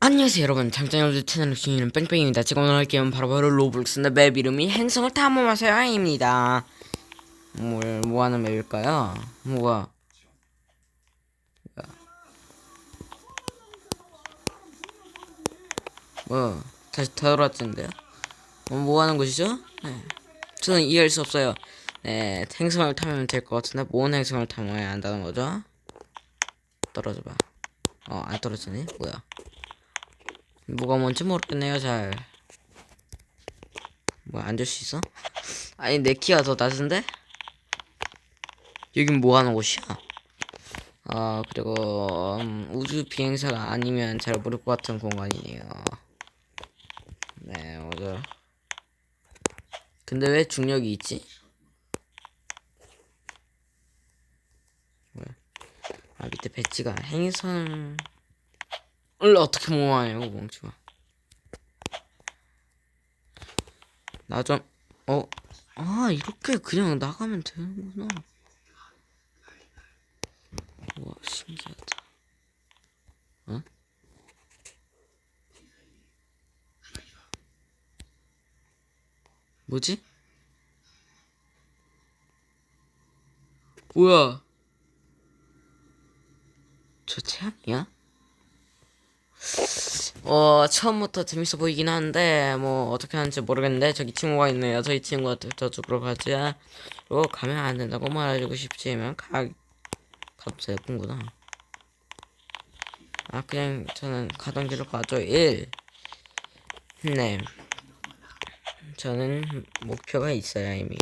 안녕하세요 여러분 장장여들 채널 중이는 뺑뺑입니다 지금 오늘 할 게임은 바로바로 로블록스인데 맵 이름이 행성을 탐험하세요 입니다 뭘 뭐하는 맵일까요? 뭐가 뭐 다시 돌아왔던데요? 어, 뭐하는 곳이죠? 네. 저는 이해할 수 없어요 네 행성을 탐하면 될 것 같은데 뭔 행성을 탐험해야 한다는 거죠? 떨어져봐 어안 떨어지네 뭐야 뭐가 뭔지 모르겠네요 잘뭐 앉을 수 있어? 아니 내 키가 더 낮은데? 여긴 뭐 하는 곳이야? 아 그리고 음, 우주 비행사가 아니면 잘 모를 것 같은 공간이네요 네 맞아 근데 왜 중력이 있지? 왜? 아 밑에 배지가 행성 을 어떻게 모아냐고 멍청아 나 좀, 어, 아, 이렇게 그냥 나가면 되는구나. 와, 신기하다. 어? 뭐지? 뭐야? 저 태양이야? 어 처음부터 재밌어 보이긴 한데 뭐 어떻게 하는지 모르겠는데 저기 친구가 있네요 저희 친구한테 저쪽으로 가자 로 가면 안 된다고 말해주고 싶지만 가 가도 되는구나. 아 그냥 저는 가던 길로 가죠. 1 네. 저는 목표가 있어요 이미.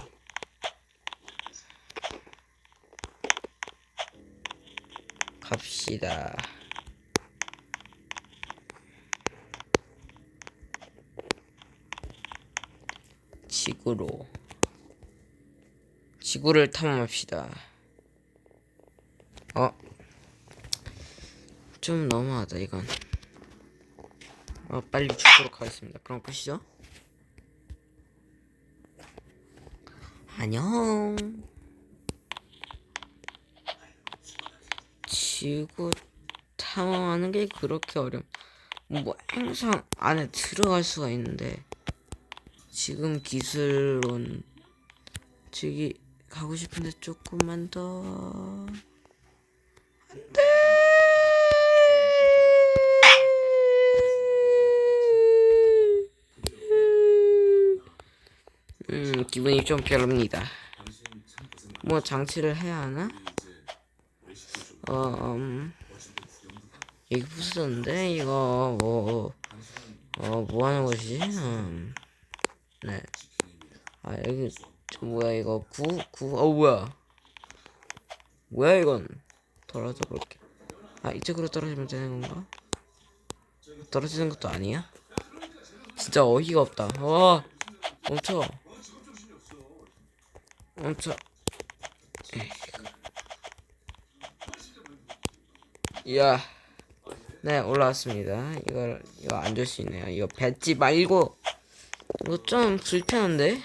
갑시다 지구로 지구를 탐험합시다. 어? 좀 너무하다 이건. 어 빨리 죽도록 하겠습니다. 그럼 끝이죠? 안녕. 지구 탐험하는 게 그렇게 어려. 뭐 행성 안에 들어갈 수가 있는데. 지금 기술론 저기 가고 싶은데 조금만 더. 안돼! 음 기분이 좀 별로입니다. 뭐 장치를 해야 하나? 어 음, 여기 부수던데 이거. 뭐 어, 뭐 하는 것이지? 음. 네. 아 여기 저 뭐야 이거 구 구 어 뭐야? 뭐야 이건? 떨어져 볼게. 아 이쪽으로 떨어지면 되는 건가? 떨어지는 것도 아니야? 진짜 어이가 없다. 와 멈춰. 멈춰. 에이. 이야. 네 올라왔습니다. 이걸 이거 앉을 수 있네요. 이거 뱉지 말고. 이거 좀 불편한데?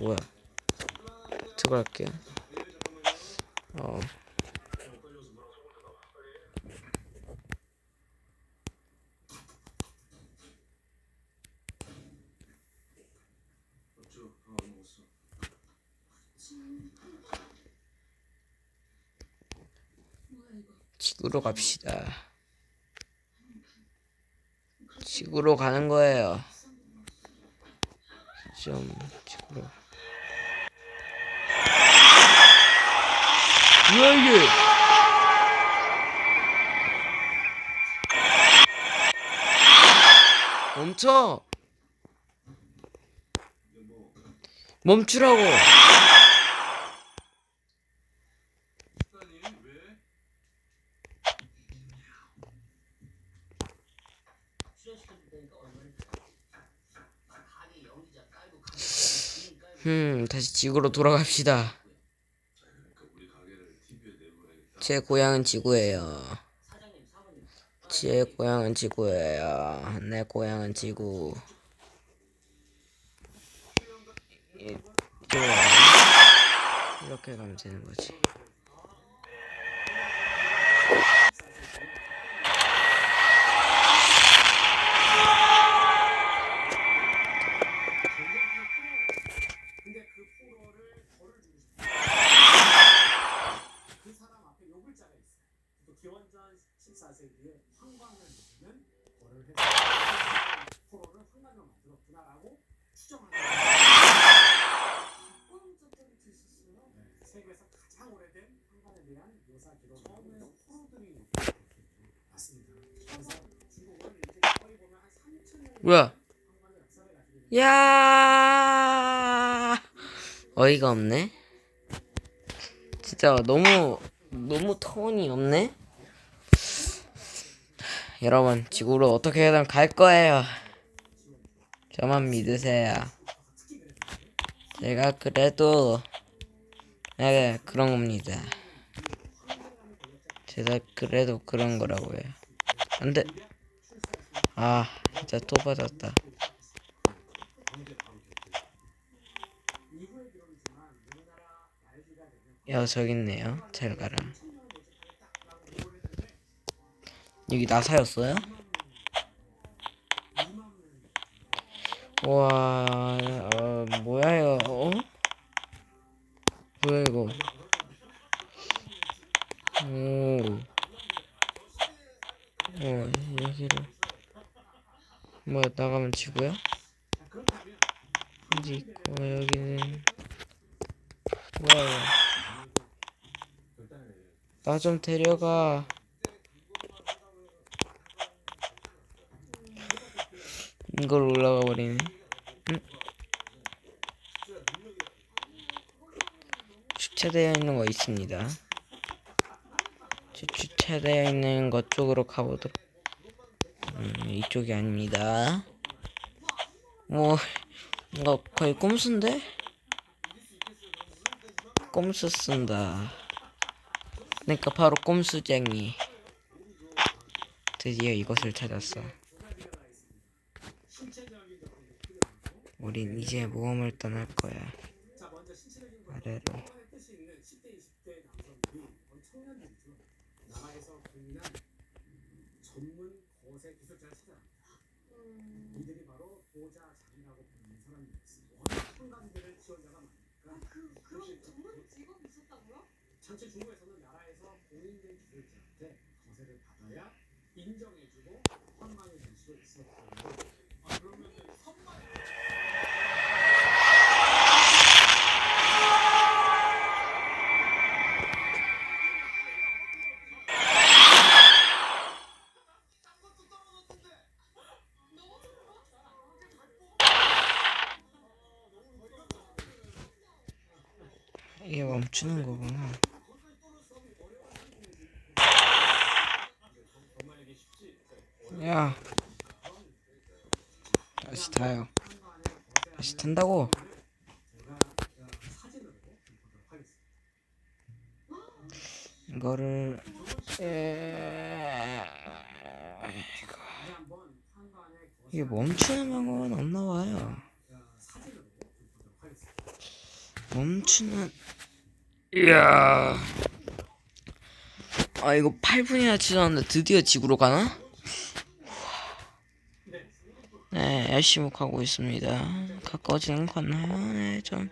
뭐야? 저거 할게요. 어. 지구로 갑시다. 지구로 가는 거예요. 좀 지구로. 뭐야 이게? 멈춰! 멈추라고! 음, 다시 지구로 돌아갑시다. 제 고향은 지구예요. 제 고향은 지구예요. 내 고향은 지구. 이렇게 가면 되는 거지. 기원전 14세기에 황광을 누르는 거를 해서 포로를 황광으로 만들었구나라고 추정하는 네, 세계에서 가장 오래된 황관에 대한 묘사 기록은 처음에 포로들이 맞습니다. 그래서 중국은 이제 거의 보면 한 3천 년 뭐야? 야 어이가 없네. 진짜 너무 너무 톤이 없네. 여러분 지구로 어떻게든 갈 거예요. 저만 믿으세요. 제가 그래도 네 그런 겁니다. 제가 그래도 그런 거라고요. 안돼. 아 진짜 또 되면 야 저기 있네요. 잘 가라. 여기 나사였어요? 와, 어, 뭐야 이거? 어? 뭐야 이거? 오, 어 여기를 뭐야 나가면 지구야? 어디 있고 여기는 뭐야? 나 좀 데려가. 이걸 올라가 버리네. 응? 주차되어 있는 거 있습니다. 주- 주차되어 있는 것 쪽으로 가보도록. 음, 이쪽이 아닙니다. 뭐, 이거 거의 꼼수인데? 꼼수 쓴다. 그러니까 바로 꼼수쟁이. 드디어 이것을 찾았어. 우린 이제 모험을 떠날 거야. 아래로. 황관의 뜻이 있는 10대 20대 남성들이 거의 청년들이죠. 나라에서 공인한 거세 기술자를 찾아갑니다. 이들이 바로 보자장이라고 부르는 사람들이었습니다. 워낙 한강들을 지원자가 많으니까 그런 전문 직업이 있었다고요? 전체 중국에서는 나라에서 공인된 기술자한테 거세를 받아야 인정해주고 황망이 될수 있었고 아 그러면 선발 이게 멈추는 거구나. 야, 다시 타요. 다시 탄다고. 이거를 에... 이게 멈추는 방법은 보도록 하겠습니다. 멈추는 이야. 아 이거 8분이나 지났는데 드디어 지구로 가나? 네 열심히 가고 있습니다. 가까워지는 것 같나요? 네좀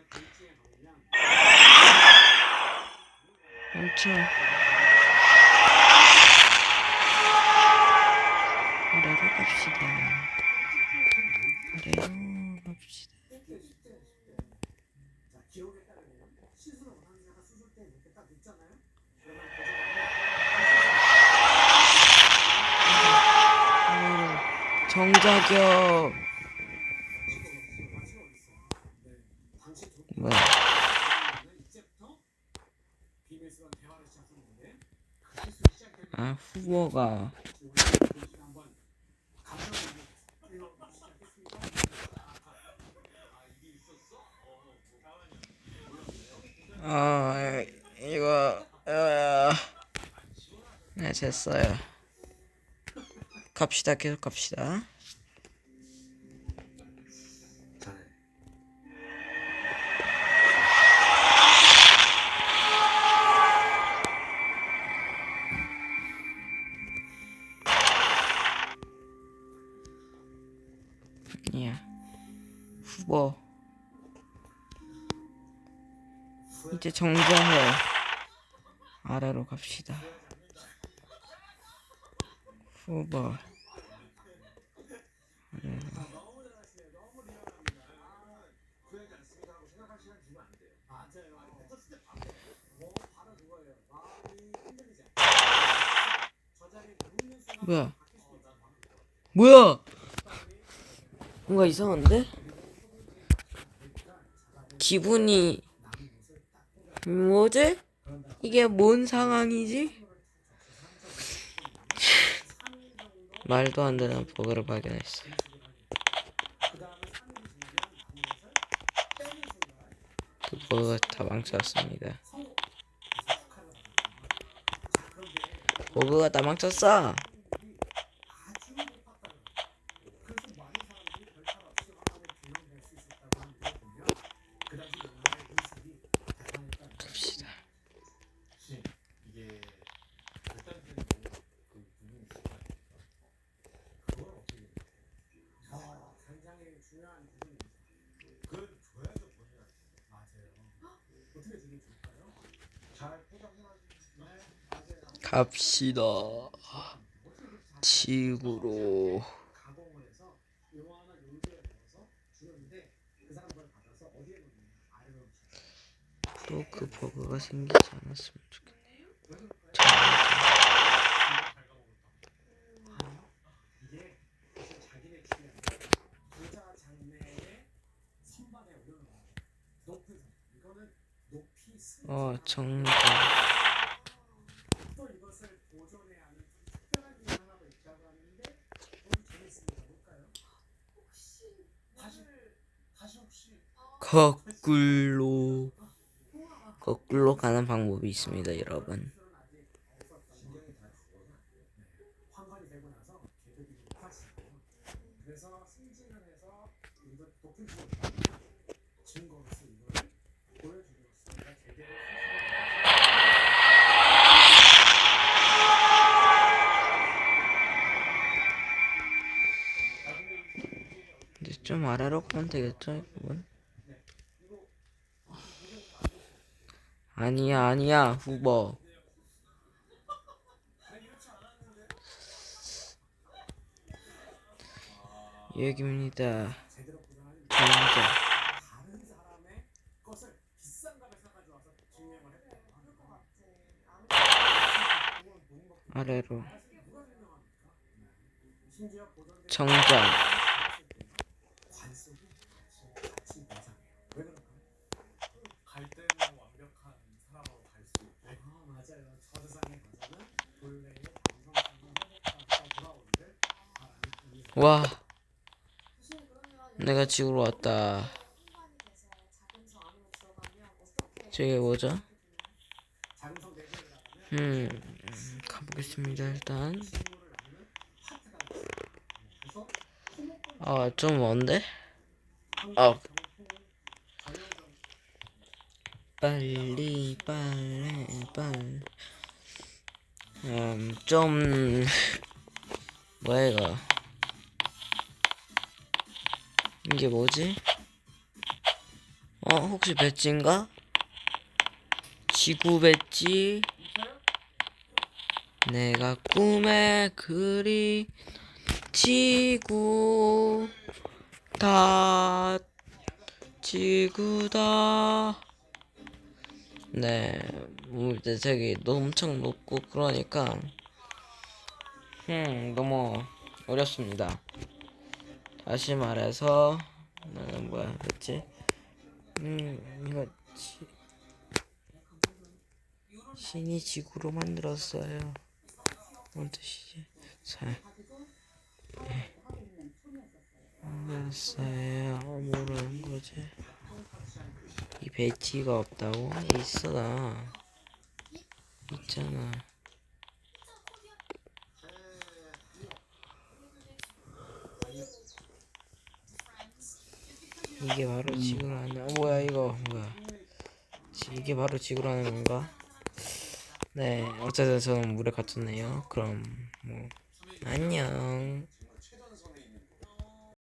멈춰 아래로 갑시다. 아래로 갑시다 자, 기록에 따르면 시술을 원하는 자가 수술 때 이렇게 딱 눕잖아요. 그러면 어, 정자격 당시 두 뭐야 분은 이제부터 비밀스러운 대화를 시작했는데 그 시술이 시작될 때아 후보가. 아 이거 아, 네 됐어요. 갑시다 계속 갑시다 이제 정자해. 아래로 갑시다. 눕는 순간 뭐야. 뭐야? 뭔가 이상한데? 기분이 뭐지? 이게 뭔 상황이지? 말도 안 되는 버그를 발견했어 그 버그가 다 망쳤습니다. 버그가 다 망쳤어 아주 높았다는 그래서 많은 사람들이 별탈 없이 화환을 조명될 수 있었다고 하는 걸 보면 그 당시 영화의 의식이 대단했다는 갑시다 혹시 이게 결단된 그 부분이 있을 거 아닙니까? 그걸 어떻게 아, 굉장히 중요한 부분입니다. 그걸 줘야죠 본인한테 맞아요. 어떻게 주면 좋을까요? 잘 포장해가지고 네, 맞아요. 갑시다 어떻게 그렇게 잘 지구로 가공을 해서 요만한 용기에 넣어서 주는데 그 사람 그걸 받아서 어 놓죠. 또그 버그가 생기지 않았으면 좋겠네요. 왜 그럴까요? 잘 가먹었다 이게 사실 자기네 취향 부자 장래의 선반에 올려놓은 거예요. 높은 선. 이거는 높이 승. 어 정답 또 이것을 보존해야 하는 좀 특별한 게 하나가 있다고 하는데 오늘 재밌습니다. 볼까요? 혹시 다시 뭐를 다 시 혹시 거꾸로 거꾸로 가는 방법이 있습니다 여러분. 증거로서 이제 좀 아래로 가면 되겠죠 이 부분? 아니야 아니야 후보. 여기입니다 제대로 보존하는 정답 다른 사람의 것을 비싼 값에 사가지고 와서 증명을 했다. 그럴 것 같아. 아무튼 그건 본인 것도 아래로. 의미가 와. 내가 지구로 왔다. 저게 뭐죠? 음 가보겠습니다 일단 식물을 나누는 파트가 있어요. 그래서 토목을 아좀 먼데 아. 빨리 빨리 빨리 음 좀 뭐야 이거 이게 뭐지? 어 혹시 배지인가? 지구 배지 내가 꿈에 그리 지구 다 지구다 네, 뭐 이제 저기 엄청 높고 그러니까 음 너무 어렵습니다. 다시 말해서 나는 뭐야 그랬지? 음 이거 지, 신이 지구로 만들었어요. 뭔 뜻이지? 잘 만들었어요. 모르는 거지. 이 배지가 없다고? 있어 나 있잖아 이게 바로 지구라는 어, 뭐야 이거 뭐야 지- 이게 바로 지구라는 건가? 네, 어쨌든 저는 물에 갇혔네요. 그럼 뭐 안녕.